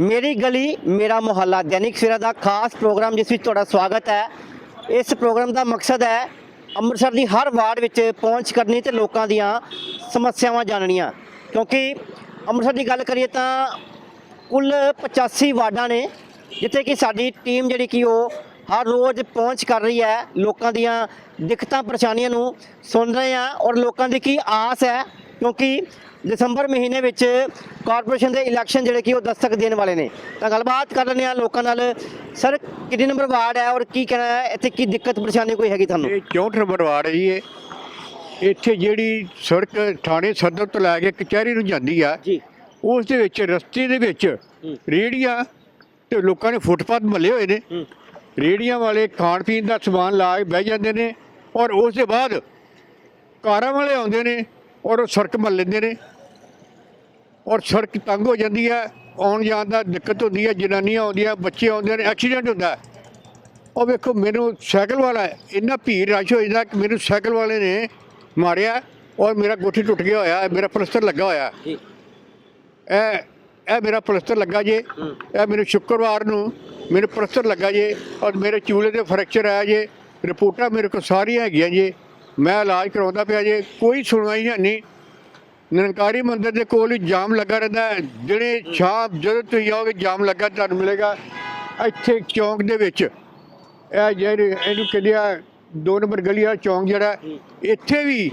ਮੇਰੀ ਗਲੀ, ਮੇਰਾ ਮੁਹੱਲਾ, ਦੈਨਿਕ ਸਵੇਰਾ ਦਾ ਖਾਸ ਪ੍ਰੋਗਰਾਮ ਜਿਸ ਵਿੱਚ ਤੁਹਾਡਾ ਸਵਾਗਤ ਹੈ। ਇਸ ਪ੍ਰੋਗਰਾਮ ਦਾ ਮਕਸਦ ਹੈ ਅੰਮ੍ਰਿਤਸਰ ਦੀ ਹਰ ਵਾਰਡ ਵਿੱਚ ਪਹੁੰਚ ਕਰਨੀ ਤੇ ਲੋਕਾਂ ਦੀਆਂ ਸਮੱਸਿਆਵਾਂ ਜਾਣਨੀਆਂ। ਕਿਉਂਕਿ ਅੰਮ੍ਰਿਤਸਰ ਦੀ ਗੱਲ ਕਰੀਏ ਤਾਂ ਕੁੱਲ 85 ਵਾਰਡਾਂ ਨੇ, ਜਿੱਥੇ ਕਿ ਸਾਡੀ ਟੀਮ ਜਿਹੜੀ ਕਿ ਉਹ ਹਰ ਰੋਜ਼ ਪਹੁੰਚ ਕਰ ਰਹੀ ਹੈ, ਲੋਕਾਂ ਦੀਆਂ ਦਿੱਕਤਾਂ, ਪਰੇਸ਼ਾਨੀਆਂ ਨੂੰ ਸੁਣ ਰਹੇ ਆ ਔਰ ਲੋਕਾਂ ਦੀ ਕੀ ਆਸ ਹੈ। ਕਿਉਂਕਿ ਦਸੰਬਰ ਮਹੀਨੇ ਵਿੱਚ ਕਾਰਪੋਰੇਸ਼ਨ ਦੇ ਇਲੈਕਸ਼ਨ ਜਿਹੜੇ ਕਿ ਉਹ ਦਸਤਕ ਦੇਣ ਵਾਲੇ ਨੇ। ਤਾਂ ਗੱਲਬਾਤ ਕਰ ਲੈਂਦੇ ਆ ਲੋਕਾਂ ਨਾਲ। ਸਰ ਕਿੰਨੇ ਨੰਬਰ ਵਾਰਡ ਹੈ ਔਰ ਕੀ ਕਹਿਣਾ ਹੈ? ਇੱਥੇ ਕੀ ਦਿੱਕਤ ਪਰੇਸ਼ਾਨੀ ਕੋਈ ਹੈਗੀ ਤੁਹਾਨੂੰ? ਇਹ 64 ਨੰਬਰ ਵਾਰਡ ਹੈ ਜੀ ਇਹ। ਇੱਥੇ ਜਿਹੜੀ ਸੜਕ ਥਾਣੇ ਸਦਰ ਤੋਂ ਲੈ ਕੇ ਕਚਹਿਰੀ ਨੂੰ ਜਾਂਦੀ ਆ ਜੀ। ਉਸ ਦੇ ਵਿੱਚ ਰਸਤੇ ਦੇ ਵਿੱਚ। ਰੇੜੀਆਂ ਤੇ ਲੋਕਾਂ ਨੇ ਫੁੱਟਪਾਥ ਮੱਲੇ ਹੋਏ ਨੇ। ਰੇੜੀਆਂ ਵਾਲੇ ਖਾਣ ਪੀਣ ਦਾ ਸਮਾਨ ਲਾ ਕੇ ਬਹਿ ਜਾਂਦੇ ਨੇ ਔਰ ਉਸ ਦੇ ਬਾਅਦ ਕਾਰਾਂ ਵਾਲੇ ਆਉਂਦੇ ਨੇ ਔਰ ਉਹ ਸੜਕ ਮੱਲ ਲੈਂਦੇ ਨੇ। ਔਰ ਸੜਕ ਤੰਗ ਹੋ ਜਾਂਦੀ ਹੈ ਆਉਣ ਜਾਣ ਦਾ ਦਿੱਕਤ ਹੁੰਦੀ ਹੈ ਜਨਾਨੀਆਂ ਆਉਂਦੀਆਂ ਬੱਚੇ ਆਉਂਦੇ ਨੇ ਐਕਸੀਡੈਂਟ ਹੁੰਦਾ। ਉਹ ਵੇਖੋ ਮੈਨੂੰ ਸਾਈਕਲ ਵਾਲਾ ਇੰਨਾ ਭੀੜ ਰਸ਼ ਹੋ ਜਾਂਦਾ ਕਿ ਮੈਨੂੰ ਸਾਈਕਲ ਵਾਲੇ ਨੇ ਮਾਰਿਆ ਔਰ ਮੇਰਾ ਗੋਠੀ ਟੁੱਟ ਗਿਆ ਹੋਇਆ ਹੈ, ਮੇਰਾ ਪਲਸਟਰ ਲੱਗਾ ਹੋਇਆ ਇਹ ਇਹ ਮੇਰਾ ਪਲਸਟਰ ਲੱਗਾ ਜੇ। ਇਹ ਮੈਨੂੰ ਸ਼ੁੱਕਰਵਾਰ ਨੂੰ ਮੈਨੂੰ ਪਲਸਟਰ ਲੱਗਾ ਜੇ ਔਰ ਮੇਰੇ ਚੂਲੇ ਦੇ ਫ੍ਰੈਕਚਰ ਆਇਆ ਜੇ ਰਿਪੋਰਟਾਂ ਮੇਰੇ ਕੋਲ ਸਾਰੀਆਂ ਹੈਗੀਆਂ ਜੇ ਮੈਂ ਇਲਾਜ ਕਰਾਉਂਦਾ ਪਿਆ ਜੇ ਕੋਈ ਸੁਣਵਾਈ ਨਹੀਂ ਨਿਰੰਕਾਰੀ ਮੰਦਿਰ ਦੇ ਕੋਲ ਹੀ ਜਾਮ ਲੱਗਾ ਰਹਿੰਦਾ ਹੈ। ਜਿਹੜੇ ਸ਼ਾਮ ਜਦੋਂ ਤੁਸੀਂ ਆਓਗੇ ਜਾਮ ਲੱਗਾ ਤੁਹਾਨੂੰ ਮਿਲੇਗਾ ਇੱਥੇ ਚੌਂਕ ਦੇ ਵਿੱਚ। ਇਹ ਜਿਹੜੇ ਇਹਨੂੰ ਕਹਿੰਦੇ ਆ ਦੋ ਨੰਬਰ ਗਲੀ ਵਾਲਾ ਚੌਂਕ ਜਿਹੜਾ ਇੱਥੇ ਵੀ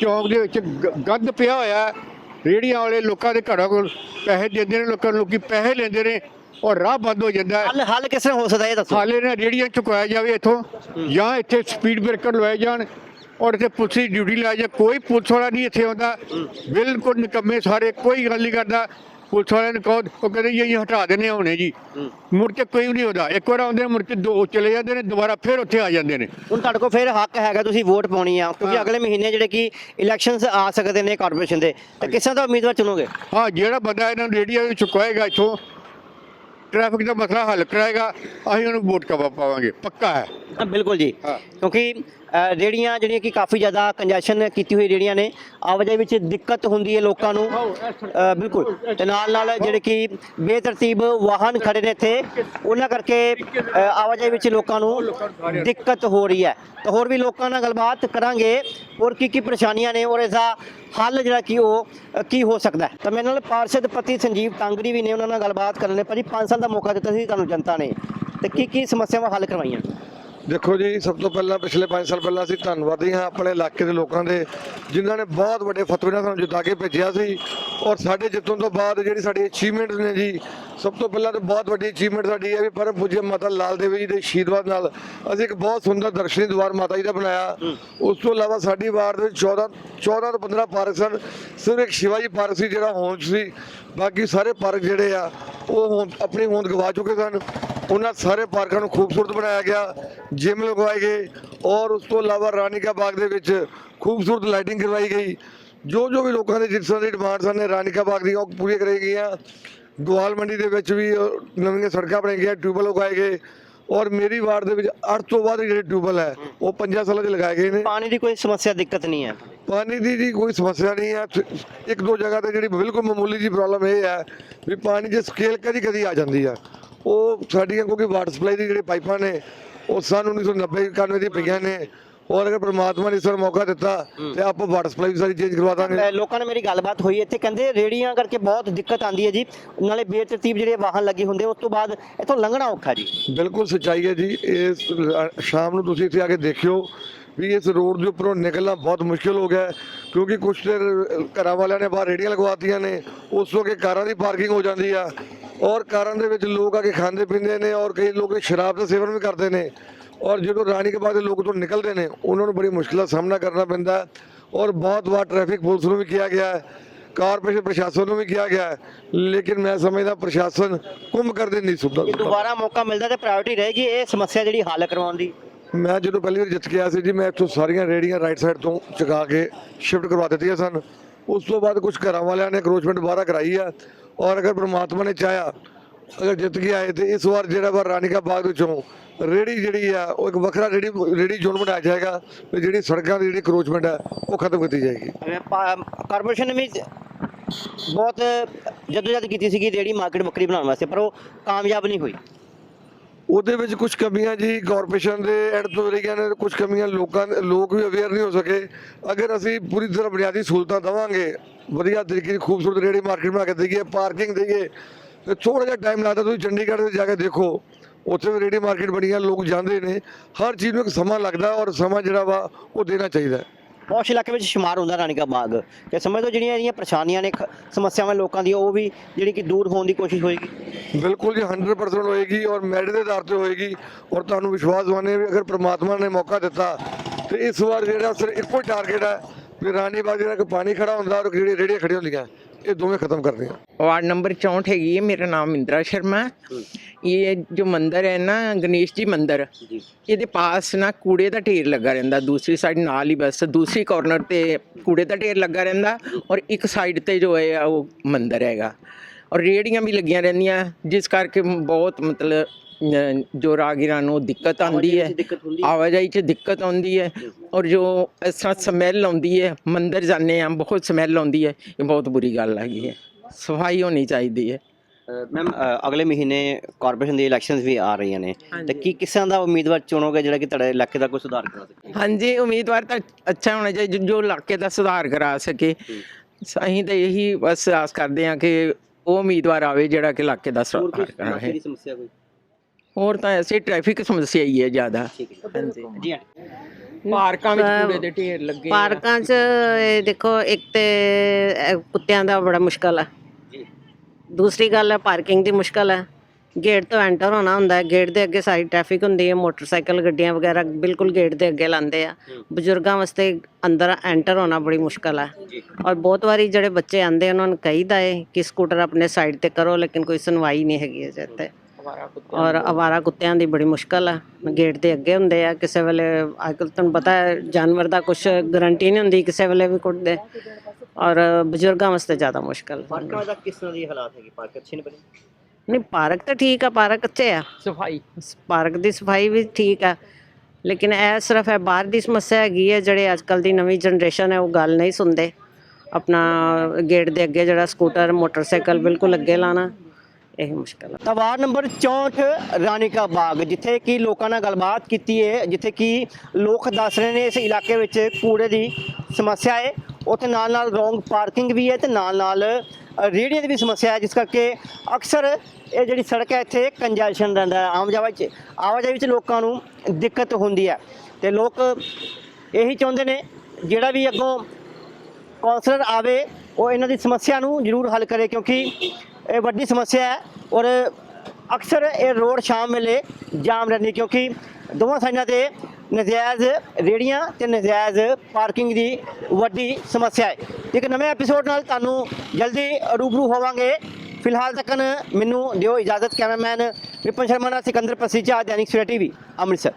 ਚੌਂਕ ਦੇ ਵਿੱਚ ਗੰਦ ਪਿਆ ਹੋਇਆ ਹੈ। ਰੇਹੜੀਆਂ ਵਾਲੇ ਲੋਕਾਂ ਦੇ ਘਰਾਂ ਕੋਲ ਪੈਸੇ ਦਿੰਦੇ ਨੇ ਲੋਕਾਂ ਨੂੰ ਲੋਕੀ ਪੈਸੇ ਲੈਂਦੇ ਨੇ ਔਰ ਰਾਹ ਬੰਦ ਹੋ ਜਾਂਦਾ ਹੈ। ਹੱਲ ਹੱਲ ਕਿਸ ਹੋ ਸਕਦਾ ਇਹ ਦੱਸੋ? ਹਾਲੇ ਨਾ ਰੇਹੜੀਆਂ ਚੁਕਾਇਆ ਜਾਵੇ ਇੱਥੋਂ ਜਾਂ ਇੱਥੇ ਸਪੀਡ ਬ੍ਰੇਕਰ ਲਵਾਏ ਜਾਣ। ਔਰ ਇੱਥੇ ਪੁਲਿਸ ਦੀ ਡਿਊਟੀ ਲਾਇਆ ਜਾ ਕੋਈ ਪੁਲਿਸ ਵਾਲਾ ਨਹੀਂ ਇੱਥੇ ਆਉਂਦਾ। ਬਿਲਕੁਲ ਨਿਕੰਮੇ ਸਾਰੇ ਕੋਈ ਗੱਲ ਨਹੀਂ ਕਰਦਾ। ਪੁਲਿਸ ਵਾਲਿਆਂ ਨੂੰ ਕਹੋ ਉਹ ਕਹਿੰਦੇ ਜੀ ਅਸੀਂ ਹਟਾ ਹਾਂ ਹੁਣੇ ਜੀ। ਮੁੜ ਕੇ ਕੋਈ ਨਹੀਂ ਆਉਂਦਾ। ਇੱਕ ਵਾਰ ਆਉਂਦੇ ਮੁੜ ਕੇ ਦੋ ਚਲੇ ਜਾਂਦੇ ਨੇ ਦੁਬਾਰਾ ਫਿਰ ਉੱਥੇ ਆ ਜਾਂਦੇ ਨੇ। ਹੁਣ ਤੁਹਾਡੇ ਕੋਲ ਫਿਰ ਹੱਕ ਹੈਗਾ ਤੁਸੀਂ ਵੋਟ ਪਾਉਣੀ ਆ। ਕਿਉਂਕਿ ਅਗਲੇ ਮਹੀਨੇ ਜਿਹੜੇ ਕਿ ਇਲੈਕਸ਼ਨਸ ਆ ਸਕਦੇ ਨੇ ਕਾਰਪੋਰੇਸ਼ਨ ਦੇ। ਤਾਂ ਕਿਸ ਦਾ ਉਮੀਦਵਾਰ ਚੁਣੋਗੇ? ਹਾਂ ਜਿਹੜਾ ਬੰਦਾ ਇਹਨਾਂ ਨੂੰ ਰੇਹੜੀਆਂ ਵਿੱਚ ਚੁਕਵਾਏਗਾ ਇੱਥੋਂ ਟ੍ਰੈਫਿਕ ਦਾ ਮਸਲਾ ਹੱਲ ਕਰਾਏਗਾ ਅਸੀਂ ਉਹਨੂੰ ਵੋਟ ਕਵਾ ਪਾਵਾਂਗੇ। ਪੱਕਾ ਹੈ। ਬਿਲਕੁਲ ਜੀ। ਕਿਉਂਕਿ ਅ, ਰੇਹੜੀਆਂ ਜਿਹੜੀਆਂ ਕਿ ਕਾਫੀ ਜ਼ਿਆਦਾ ਕੰਜੈਸ਼ਨ ਕੀਤੀ ਹੋਈ ਰੇਹੜੀਆਂ ਨੇ ਆਵਾਜਾਈ ਵਿੱਚ ਦਿੱਕਤ ਹੁੰਦੀ ਹੈ ਲੋਕਾਂ ਨੂੰ। ਬਿਲਕੁਲ। ਤੇ ਨਾਲ ਨਾਲ ਜਿਹੜੇ ਕਿ ਬੇਤਰਤੀਬ ਵਾਹਨ ਖੜੇ ਨੇ ਇੱਥੇ ਉਹਨਾਂ ਕਰਕੇ ਆਵਾਜਾਈ ਵਿੱਚ ਲੋਕਾਂ ਨੂੰ ਦਿੱਕਤ ਹੋ ਰਹੀ ਹੈ। ਤਾਂ ਹੋਰ ਵੀ ਲੋਕਾਂ ਨਾਲ ਗੱਲਬਾਤ ਕਰਾਂਗੇ। ਔਰ ਕੀ ਕੀ ਪਰੇਸ਼ਾਨੀਆਂ ਨੇ ਔਰ ਇਸ ਹੱਲ ਜਿਹੜਾ ਕਿ ਉਹ ਕੀ ਹੋ ਸਕਦਾ ਤਾਂ ਮੇਰੇ ਨਾਲ ਪਾਰਸ਼ਦ ਪਤੀ ਸੰਜੀਵ ਤਾਂਗੜੀ ਵੀ ਨੇ ਉਹਨਾਂ ਨਾਲ ਗੱਲਬਾਤ ਕਰਨ ਨੇ ਭਾਜੀ 5 ਸਾਲ ਦਾ ਮੌਕਾ ਦਿੱਤਾ ਸੀ ਤੁਹਾਨੂੰ ਜਨਤਾ ਨੇ। ਤੇ ਕੀ ਕੀ ਸਮੱਸਿਆਵਾਂ ਹੱਲ ਕਰਵਾਈਆਂ? ਦੇਖੋ ਜੀ, ਸਭ ਤੋਂ ਪਹਿਲਾਂ ਪਿਛਲੇ 5 ਸਾਲ ਪਹਿਲਾਂ ਅਸੀਂ ਧੰਨਵਾਦੀ ਹਾਂ ਆਪਣੇ ਇਲਾਕੇ ਦੇ ਲੋਕਾਂ ਦੇ, ਜਿਨ੍ਹਾਂ ਨੇ ਬਹੁਤ ਵੱਡੇ ਫਤਵੇ ਨਾਲ ਸਾਨੂੰ ਜਿਤਾ ਕੇ ਭੇਜਿਆ ਸੀ। ਔਰ ਸਾਡੇ ਜਿੱਤਣ ਤੋਂ ਬਾਅਦ ਜਿਹੜੀ ਸਾਡੀ ਅਚੀਵਮੈਂਟ ਨੇ ਜੀ, ਸਭ ਤੋਂ ਪਹਿਲਾਂ ਤਾਂ ਬਹੁਤ ਵੱਡੀ ਅਚੀਵਮੈਂਟ ਸਾਡੀ ਹੈ ਵੀ ਪਰਮ ਪੂਜਯ ਮਾਤਾ ਲਾਲ ਦੇਵੀ ਜੀ ਦੇ ਆਸ਼ੀਰਵਾਦ ਨਾਲ ਅਸੀਂ ਇੱਕ ਬਹੁਤ ਸੁੰਦਰ ਦਰਸ਼ਨੀ ਦੁਆਰ ਮਾਤਾ ਜੀ ਦਾ ਬਣਾਇਆ। ਉਸ ਤੋਂ ਇਲਾਵਾ ਸਾਡੀ ਵਾਰਡ ਦੇ ਵਿੱਚ 14 14 ਤੋਂ 15 ਪਾਰਕ ਸਨ। ਸਿਰਫ ਇੱਕ ਸ਼ਿਵਾਜੀ ਪਾਰਕ ਸੀ ਜਿਹੜਾ ਹੋਂਦ ਸੀ। ਬਾਕੀ ਸਾਰੇ ਪਾਰਕ ਜਿਹੜੇ ਆ, ਉਹ ਹੋਂਦ, ਆਪਣੀ ਹੋਂਦ ਗਵਾ ਚੁੱਕੇ ਸਨ। ਉਹਨਾਂ ਸਾਰੇ ਪਾਰਕਾਂ ਨੂੰ ਖੂਬਸੂਰਤ ਬਣਾਇਆ ਗਿਆ ਜਿਮ ਲਗਵਾਏ ਗਏ ਔਰ ਉਸ ਤੋਂ ਇਲਾਵਾ ਰਾਣੀ ਕਾ ਬਾਗ ਦੇ ਵਿੱਚ ਖੂਬਸੂਰਤ ਲਾਈਟਿੰਗ ਕਰਵਾਈ ਗਈ। ਜੋ ਜੋ ਵੀ ਲੋਕਾਂ ਦੇ ਜਿਸ ਤਰ੍ਹਾਂ ਦੀ ਡਿਮਾਂਡ ਸਨ ਰਾਣੀ ਕਾ ਬਾਗ ਦੀਆਂ ਉਹ ਪੂਰੀਆਂ ਕਰਾਈ ਗਈਆਂ। ਗੋਵਾਲ ਮੰਡੀ ਦੇ ਵਿੱਚ ਵੀ ਨਵੀਆਂ ਸੜਕਾਂ ਬਣਾਈਆਂ ਗਈਆਂ ਟਿਊਬਲ ਲਗਾਏ ਗਏ ਔਰ ਮੇਰੀ ਵਾਰਡ ਦੇ ਵਿੱਚ 8 ਤੋਂ ਵੱਧ ਜਿਹੜੇ ਟਿਊਬਲ ਹੈ ਉਹ 5 ਸਾਲਾਂ 'ਚ ਲਗਾਏ ਗਏ ਨੇ। ਪਾਣੀ ਦੀ ਕੋਈ ਸਮੱਸਿਆ ਦਿੱਕਤ ਨਹੀਂ ਹੈ? ਪਾਣੀ ਦੀ ਜੀ ਕੋਈ ਸਮੱਸਿਆ ਨਹੀਂ ਹੈ। ਇੱਕ ਦੋ ਜਗ੍ਹਾ ਤੇ ਜਿਹੜੀ ਬਿਲਕੁਲ ਮਾਮੂਲੀ ਜੀ ਪ੍ਰੋਬਲਮ ਇਹ ਹੈ ਵੀ ਪਾਣੀ ਦੀ ਸਕੇਲ ਕਦੀ ਕਦੀ ਆ ਜਾਂਦੀ ਆ। ਉਹ ਸਾਡੀਆਂ ਕਿਉਂਕਿ ਵਾਟਰ ਸਪਲਾਈ ਦੀ ਜਿਹੜੇ ਪਾਈਪਾਂ ਨੇ ਉਹ ਸਨ 1990 91 ਦੀ ਪਈਆਂ ਨੇ। ਔਰ ਅਗਰ ਪ੍ਰਮਾਤਮਾ ਨੇ ਇਸ ਵਾਰ ਮੌਕਾ ਦਿੱਤਾ ਤੇ ਆਪਾਂ ਵਾਟਰ ਸਪਲਾਈ ਵੀ ਸਾਰੀ ਚੇਂਜ ਕਰਵਾ ਦਾਂਗੇ। ਲੋਕਾਂ ਨਾਲ ਮੇਰੀ ਗੱਲਬਾਤ ਹੋਈ ਇੱਥੇ ਕਹਿੰਦੇ ਰੇੜੀਆਂ ਕਰਕੇ ਬਹੁਤ ਦਿੱਕਤ ਆਂਦੀ ਹੈ ਜੀ। ਨਾਲੇ ਬੇਤਰਤੀਬ ਜਿਹੜੇ ਵਾਹਨ ਲੱਗੇ ਹੁੰਦੇ ਉਸ ਤੋਂ ਬਾਅਦ ਇੱਥੋਂ ਲੰਘਣਾ ਔਖਾ ਜੀ। ਬਿਲਕੁਲ ਸੱਚਾਈ ਹੈ ਜੀ ਇਸ ਰਾ- ਸ਼ਾਮ ਨੂੰ ਤੁਸੀਂ ਇੱਥੇ ਆ ਕੇ ਦੇਖਿਓ ਵੀ ਇਸ ਰੋਡ ਦੇ ਉੱਪਰੋਂ ਨਿਕਲਣਾ ਬਹੁਤ ਮੁਸ਼ਕਿਲ ਹੋ ਗਿਆ ਕਿਉਂਕਿ ਕੁਝ ਦੇਰ ਘਰਾਂ ਵਾਲਿਆਂ ਨੇ ਬਾਹਰ ਰੇੜੀਆਂ ਲਗਵਾਤੀਆਂ ਨੇ ਉਸ ਤੋਂ ਕਿ ਕਾਰਾਂ ਦੀ ਪਾਰਕਿੰਗ ਹੋ ਜਾਂਦੀ ਆ। ਔਰ ਕਾਰਾਂ ਦੇ ਵਿੱਚ ਲੋਕ ਆ ਕੇ ਖਾਂਦੇ ਪੀਂਦੇ ਨੇ ਔਰ ਕਈ ਲੋਕ ਸ਼ਰਾਬ ਦਾ ਸੇਵਨ ਵੀ ਕਰਦੇ ਨੇ। ਔਰ ਜਦੋਂ ਰਾਣੀ ਕੇ ਬਾਗ ਦੇ ਲੋਕ ਤੋਂ ਨਿਕਲਦੇ ਨੇ ਉਹਨਾਂ ਨੂੰ ਬੜੀ ਮੁਸ਼ਕਿਲਾਂ ਸਾਹਮਣਾ ਕਰਨਾ ਪੈਂਦਾ ਔਰ ਬਹੁਤ ਵਾਰ ਟ੍ਰੈਫਿਕ ਪੁਲਿਸ ਨੂੰ ਵੀ ਕਿਹਾ ਗਿਆ ਹੈ ਕਾਰਪੋਰੇਸ਼ਨ ਪ੍ਰਸ਼ਾਸਨ ਨੂੰ ਵੀ ਕਿਹਾ ਗਿਆ ਹੈ ਲੇਕਿਨ ਮੈਂ ਸਮਝਦਾ ਪ੍ਰਸ਼ਾਸਨ ਕੁੰਭ ਕਰਦੇ ਨਹੀਂ ਸੁਣਦਾ ਦੁਬਾਰਾ ਮੌਕਾ ਮਿਲਦਾ ਤੇ ਪ੍ਰਾਇੋਰਟੀ ਰਹੇਗੀ ਇਹ ਸਮੱਸਿਆ ਜਿਹੜੀ ਹੱਲ ਕਰਵਾਉਣ ਦੀ। ਮੈਂ ਜਦੋਂ ਪਹਿਲੀ ਵਾਰ ਜਿੱਤ ਕੇ ਆਇਆ ਸੀ ਜੀ ਮੈਂ ਇੱਥੋਂ ਸਾਰੀਆਂ ਰੇੜੀਆਂ ਰਾਈਟ ਸਾਈਡ ਤੋਂ ਚੁਕਾ ਕੇ ਸ਼ਿਫਟ ਕਰਵਾ ਦਿੱਤੀਆਂ ਸਨ। ਉਸ ਤੋਂ ਬਾਅਦ ਕੁਝ ਘਰਾਂ ਵਾਲਿਆਂ ਨੇ ਕਰੋਚਮੈਂਟ ਦੁਬਾਰਾ ਕਰਾਈ ਆ। ਔਰ ਅਗਰ ਪ੍ਰਮਾਤਮਾ ਨੇ ਚਾਹਿਆ ਅਗਰ ਜਿੱਤ ਕੇ ਆਏ ਤੇ ਇਸ ਵਾਰ ਜਿਹੜਾ ਵਾ ਰਾਣੀਕਾ ਬਾਗ ਵਿੱਚੋਂ ਰੇੜੀ ਜਿਹੜੀ ਆ ਉਹ ਇੱਕ ਵੱਖਰਾ ਰੇੜੀ ਰੇੜੀ ਜ਼ੋਨ ਬਣਾਇਆ ਜਾਏਗਾ ਤੇ ਜਿਹੜੀ ਸੜਕਾਂ ਦੀ ਜਿਹੜੀ ਕਰੋਚਮੈਂਟ ਹੈ ਉਹ ਖਤਮ ਕੀਤੀ ਜਾਏਗੀ। ਅ, ਪਾ- ਕਾਰਪੋਰੇਸ਼ਨ ਵੀ ਬਹੁਤ ਜਦੋਜਦ ਕੀਤੀ ਸੀਗੀ ਰੇੜੀ ਮਾਰਕੀਟ ਵੱਖਰੀ ਬਣਾਉਣ ਵਾਸਤੇ ਪਰ ਉਹ ਕਾਮਯਾਬ ਨਹੀਂ ਹੋਈ। ਉਹਦੇ ਵਿੱਚ ਕੁਝ ਕਮੀਆਂ ਜੀ ਕਾਰਪੋਰੇਸ਼ਨ ਦੇ ਐਡ ਤੋਂ ਰਹੀਆਂ ਨੇ ਕੁਝ ਕਮੀਆਂ ਲੋਕਾਂ ਲੋਕ ਵੀ ਅਵੇਅਰ ਨਹੀਂ ਹੋ ਸਕੇ। ਅਗਰ ਅਸੀਂ ਪੂਰੀ ਤਰ੍ਹਾਂ ਬੁਨਿਆਦੀ ਸਹੂਲਤਾਂ ਦੇਵਾਂਗੇ, ਵਧੀਆ ਤਰੀਕੇ ਦੀ ਖੂਬਸੂਰਤ ਰੇੜੀ ਮਾਰਕੀਟ ਬਣਾ ਕੇ ਦੇਈਏ ਪਾਰਕਿੰਗ ਦੇਈਏ, ਤੇ ਥੋੜਾ ਜਿਹਾ ਟਾਈਮ ਲੱਗਦਾ ਤੁਸੀਂ ਚੰਡੀਗੜ੍ਹ ਦੇ ਜਾ ਕੇ ਦੇਖੋ, ਉੱਥੇ ਵੀ ਰੇੜੀ ਮਾਰਕੀਟ ਬਣੀ ਆ ਲੋਕ ਜਾਂਦੇ ਨੇ। ਹਰ ਚੀਜ਼ ਨੂੰ ਇੱਕ ਸਮਾਂ ਲੱਗਦਾ ਔਰ ਸਮਾਂ ਜਿਹੜਾ ਵਾ, ਉਹ ਦੇਣਾ ਚਾਹੀਦਾ। ਪੌਸ਼ ਇਲਾਕੇ ਵਿੱਚ ਸ਼ੁਮਾਰ ਹੁੰਦਾ ਰਾਣੀ ਕਾ ਬਾਗ। ਤੇ ਸਮਝ ਲਓ ਜਿਹੜੀਆਂ ਇਹਦੀਆਂ ਪਰੇਸ਼ਾਨੀਆਂ ਨੇ, ਖ- ਸਮੱਸਿਆਵਾਂ ਲੋਕਾਂ ਦੀਆਂ, ਉਹ ਵੀ ਜਿਹੜੀ ਕਿ ਦੂਰ ਹੋਣ ਦੀ ਕੋਸ਼ਿਸ਼ ਹੋਏਗੀ। ਬਿਲਕੁਲ ਜੀ 100% ਹੋਏਗੀ ਔਰ ਮੈਰਿਟ ਦੇ ਆਧਾਰ ਤੇ ਹੋਏਗੀ। ਔਰ ਤੁਹਾਨੂੰ ਵਿਸ਼ਵਾਸ ਦਿਵਾਉਂਦੇ ਹਾਂ ਵੀ ਅਗਰ ਪ੍ਰਮਾਤਮਾ ਨੇ ਮੌਕਾ ਦਿੱਤਾ, ਤੇ ਇਸ ਵਾਰ ਜਿਹੜਾ ਸਿਰ ਇੱਕੋ ਹੀ ਟਾਰਗੇਟ ਹੈ ਵੀ ਰਾਣੀ ਬਾਗ ਜਿਹੜਾ ਕਿ ਪਾਣੀ ਖੜਾ ਹੁੰਦਾ ਔਰ ਜਿਹੜੀ ਰੇੜੀਆਂ ਖੜੀਆਂ ਹੁੰਦੀਆਂ। ਇਹ ਦੋਵੇਂ ਖਤਮ ਕਰਨੀਆਂ वार्ड नंबर चौंठ हैगी है मेरा नाम इंदिरा शर्मा है ये जो मंदिर है ना गणेश जी मंदिर ਇਹਦੇ ਪਾਸ ਨਾ ਕੂੜੇ ਦਾ ਢੇਰ ਲੱਗਾ ਰਹਿੰਦਾ ਦੂਸਰੀ ਸਾਈਡ ਨਾਲ ਹੀ ਬਸ ਦੂਸਰੀ ਕਾਰਨਰ ਤੇ ਕੂੜੇ ਦਾ ਢੇਰ ਲੱਗਾ ਰਹਿੰਦਾ ਔਰ ਇੱਕ ਸਾਈਡ ਤੇ ਜੋ ਹੈ ਉਹ ਮੰਦਿਰ ਹੈਗਾ ਔਰ ਰੇੜੀਆਂ ਵੀ ਲੱਗੀਆਂ ਰਹਿੰਦੀਆਂ ਜਿਸ ਕਰਕੇ ਬਹੁਤ ਮਤਲਬ ਜੋ ਰਾਗੀਰਾਂ ਨੂੰ ਦਿੱਕਤ ਆਉਂਦੀ ਹੈ। ਆਵਾਜਾਈ 'ਚ ਦਿੱਕਤ ਆਉਂਦੀ ਹੈ ਔਰ ਜੋ ਇਸ ਤਰ੍ਹਾਂ ਸਮੈਲ ਆਉਂਦੀ ਹੈ ਮੰਦਿਰ ਜਾਂਦੇ ਆ ਬਹੁਤ ਸਮੈਲ ਆਉਂਦੀ ਹੈ ਇਹ ਬਹੁਤ ਬੁਰੀ ਗੱਲ ਹੈਗੀ ਹੈ। ਸਫ਼ਾਈ ਹੋਣੀ ਚਾਹੀਦੀ ਹੈ। ਮੈਮ ਅਗਲੇ ਮਹੀਨੇ ਕਾਰਪੋਰੇਸ਼ਨ ਦੀ ਇਲੈਕਸ਼ਨਸ ਵੀ ਆ ਰਹੀਆਂ ਨੇ। ਤੇ ਕੀ ਕਿਸ ਦਾ ਉਮੀਦਵਾਰ ਚੁਣੋਗੇ ਜਿਹੜਾ ਕਿ ਤੁਹਾਡੇ ਇਲਾਕੇ ਦਾ ਕੋਈ ਸੁਧਾਰ ਕਰਾ ਸਕੇ? ਹਾਂਜੀ ਉਮੀਦਵਾਰ ਤਾਂ ਅੱਛਾ ਹੋਣਾ ਚਾਹੀਦਾ ਜੋ- ਜੋ ਇਲਾਕੇ ਦਾ ਸੁਧਾਰ ਕਰਾ ਸਕੇ। ਅਸੀਂ ਤਾਂ ਇਹੀ ਬਸ ਆਸ ਕਰਦੇ ਹਾਂ ਕਿ ਉਹ ਉਮੀਦਵਾਰ ਆਵੇ ਜਿਹੜਾ ਕਿ ਇਲਾਕੇ ਦਾ ਸੁਧਾਰ ਕਰਾਵੇ। ਸਮੱਸਿਆ ਦੀ ਸਮੱਸਿਆ ਕੋਈ? ਹੋਰ ਤਾਂ ਐਸੀ ਟ੍ਰੈਫਿਕ ਸਮੱਸਿਆ ਹੀ ਹੈ ਜ਼ਿਆਦਾ। ਹਾਂਜੀ। ਜੀ ਪਾਰਕਾਂ ਵਿੱਚ ਕੂੜੇ ਦੇ ਢੇਰ ਲੱਗੇ ਆ। ਪਾਰਕਾਂ 'ਚ ਇਹ ਦੇਖੋ ਇੱਕ ਤੇ ਇਹ ਕੁੱਤਿਆਂ ਦਾ ਬੜਾ ਮੁਸ਼ਕਲ ਹੈ ਜੀ। ਦੂਸਰੀ ਗੱਲ ਹੈ ਪਾਰਕਿੰਗ ਦੀ ਮੁਸ਼ਕਲ ਹੈ ਗੇਟ ਤੋਂ ਐਂਟਰ ਹੋਣਾ ਹੁੰਦਾ ਹੈ। ਗੇਟ ਦੇ ਅੱਗੇ ਸਾਰੀ ਟ੍ਰੈਫਿਕ ਹੁੰਦੀ ਹੈ। ਮੋਟਰਸਾਈਕਲ ਗੱਡੀਆਂ ਵਗੈਰਾ ਬਿਲਕੁਲ ਗੇਟ ਦੇ ਅੱਗੇ ਲਾਉਂਦੇ ਆ। ਬਜ਼ੁਰਗਾਂ ਵਾਸਤੇ ਅੰਦਰ ਐਂਟਰ ਹੋਣਾ ਬੜੀ ਮੁਸ਼ਕਲ ਹੈ ਜੀ। ਔਰ ਬਹੁਤ ਵਾਰੀ ਜਿਹੜੇ ਬੱਚੇ ਆਂਦੇ ਉਹਨਾਂ ਨੂੰ ਕਹੀਦਾ ਹੈ ਕਿ ਸਕੂਟਰ ਆਪਣੇ ਸਾਈਡ ਤੇ ਕਰੋ ਲੇਕਿਨ ਕੋਈ ਸੁਣਵਾਈ ਨਹੀਂ ਹੈਗੀ ਅਜੇ ਤੇ ਔਰ ਅਵਾਰਾ ਕੁੱਤਿਆਂ ਦੀ ਬੜੀ ਮੁਸ਼ਕਲ ਆ। ਗੇਟ ਦੇ ਅੱਗੇ ਹੁੰਦੇ ਆ ਕਿਸੇ ਵੇਲੇ ਅੱਜਕੱਲ ਤੁਹਾਨੂੰ ਪਤਾ ਹੈ ਜਾਨਵਰ ਦਾ ਕੁਝ ਗਾਰੰਟੀ ਨਹੀਂ ਹੁੰਦੀ ਕਿਸੇ ਵੇਲੇ ਵੀ ਕੁੱਟਦੇ ਔਰ ਬਜ਼ੁਰਗਾਂ ਵਾਸਤੇ ਜ਼ਿਆਦਾ ਮੁਸ਼ਕਲ। ਪਾਰਕਾਂ ਦਾ ਕਿਸ ਤਰ੍ਹਾਂ ਦੀ ਹਾਲਾਤ ਹੈਗੀ? ਪਾਰਕ ਅੱਛੇ ਨੇ ਬਣੇ? ਨਹੀਂ ਪਾਰਕ ਤਾਂ ਠੀਕ ਆ ਪਾਰਕ ਅੱਛੇ ਆ। ਸਫ਼ਾਈ। ਪਾਰਕ ਦੀ ਸਫ਼ਾਈ ਵੀ ਠੀਕ ਆ। ਲੇਕਿਨ ਇਹ ਸਿਰਫ ਹੈ ਬਾਹਰ ਦੀ ਸਮੱਸਿਆ ਹੈਗੀ ਹੈ ਜਿਹੜੇ ਅੱਜਕੱਲ ਦੀ ਨਵੀਂ ਜਨਰੇਸ਼ਨ ਹੈ ਉਹ ਗੱਲ ਨਹੀਂ ਸੁਣਦੇ। ਆਪਣਾ ਗੇਟ ਦੇ ਅੱਗੇ ਜਿਹੜਾ ਸਕੂਟਰ ਮੋਟਰਸਾਈਕਲ ਬਿਲਕੁਲ ਅੱਗੇ ਲਾਣਾ ਇਹ ਮੁਸ਼ਕਲ ਆ। ਤਾਂ ਵਾਰਡ ਨੰਬਰ 64 ਰਾਣੀਕਾ ਬਾਗ ਜਿੱਥੇ ਕਿ ਲੋਕਾਂ ਨਾਲ ਗੱਲਬਾਤ ਕੀਤੀ ਹੈ ਜਿੱਥੇ ਕਿ ਲੋਕ ਦੱਸ ਰਹੇ ਨੇ ਇਸ ਇਲਾਕੇ ਵਿੱਚ ਕੂੜੇ ਦੀ ਸਮੱਸਿਆ ਹੈ ਉੱਥੇ ਨਾਲ ਨਾਲ ਰੋਂਗ ਪਾਰਕਿੰਗ ਵੀ ਹੈ ਤੇ ਨਾਲ ਨਾਲ ਅ, ਰੇਹੜੀਆਂ ਦੀ ਵੀ ਸਮੱਸਿਆ ਹੈ ਜਿਸ ਕਰਕੇ ਅਕਸਰ ਇਹ ਜਿਹੜੀ ਸੜਕ ਹੈ ਇੱਥੇ ਕੰਜੈਸ਼ਨ ਰਹਿੰਦਾ ਹੈ। ਆਵਾਜਾਈ 'ਚ ਆਵਾਜਾਈ ਵਿੱਚ ਲੋਕਾਂ ਨੂੰ ਦਿੱਕਤ ਹੁੰਦੀ ਹੈ ਤੇ ਲੋਕ ਇਹੀ ਚਾਹੁੰਦੇ ਨੇ ਜਿਹੜਾ ਵੀ ਅੱਗੋਂ ਕੌਂਸਲਰ ਆਵੇ ਉਹ ਇਹਨਾਂ ਦੀ ਸਮੱਸਿਆ ਨੂੰ ਜ਼ਰੂਰ ਹੱਲ ਕਰੇ ਕਿਉਂਕਿ ਇਹ ਵੱਡੀ ਸਮੱਸਿਆ ਹੈ ਔਰ ਅਕਸਰ ਇਹ ਰੋਡ ਸ਼ਾਮ ਵੇਲੇ ਜਾਮ ਰਹਿੰਦੀ ਕਿਉਂਕਿ ਦੋਵਾਂ ਸਾਈਡਾਂ ਤੇ ਨਜਾਇਜ਼ ਰੇੜੀਆਂ ਤੇ ਨਜਾਇਜ਼ ਪਾਰਕਿੰਗ ਦੀ ਵੱਡੀ ਸਮੱਸਿਆ ਹੈ। ਇੱਕ ਨਵੇਂ ਐਪੀਸੋਡ ਨਾਲ ਤੁਹਾਨੂੰ ਜਲਦੀ ਰੂਬਰੂ ਹੋਵਾਂਗੇ। ਫਿਲਹਾਲ ਤੱਕ ਮੈਨੂੰ ਦਿਓ ਇਜਾਜ਼ਤ, ਕੈਮਰਾਮੈਨ ਵਿਪਨ ਸ਼ਰਮਾ ਨਾਲ ਸਿਕੰਦਰ ਪਸੀਚਾ ਦੈਨਿਕ ਸਵੇਰਾ ਟੀਵੀ, ਅੰਮ੍ਰਿਤਸਰ।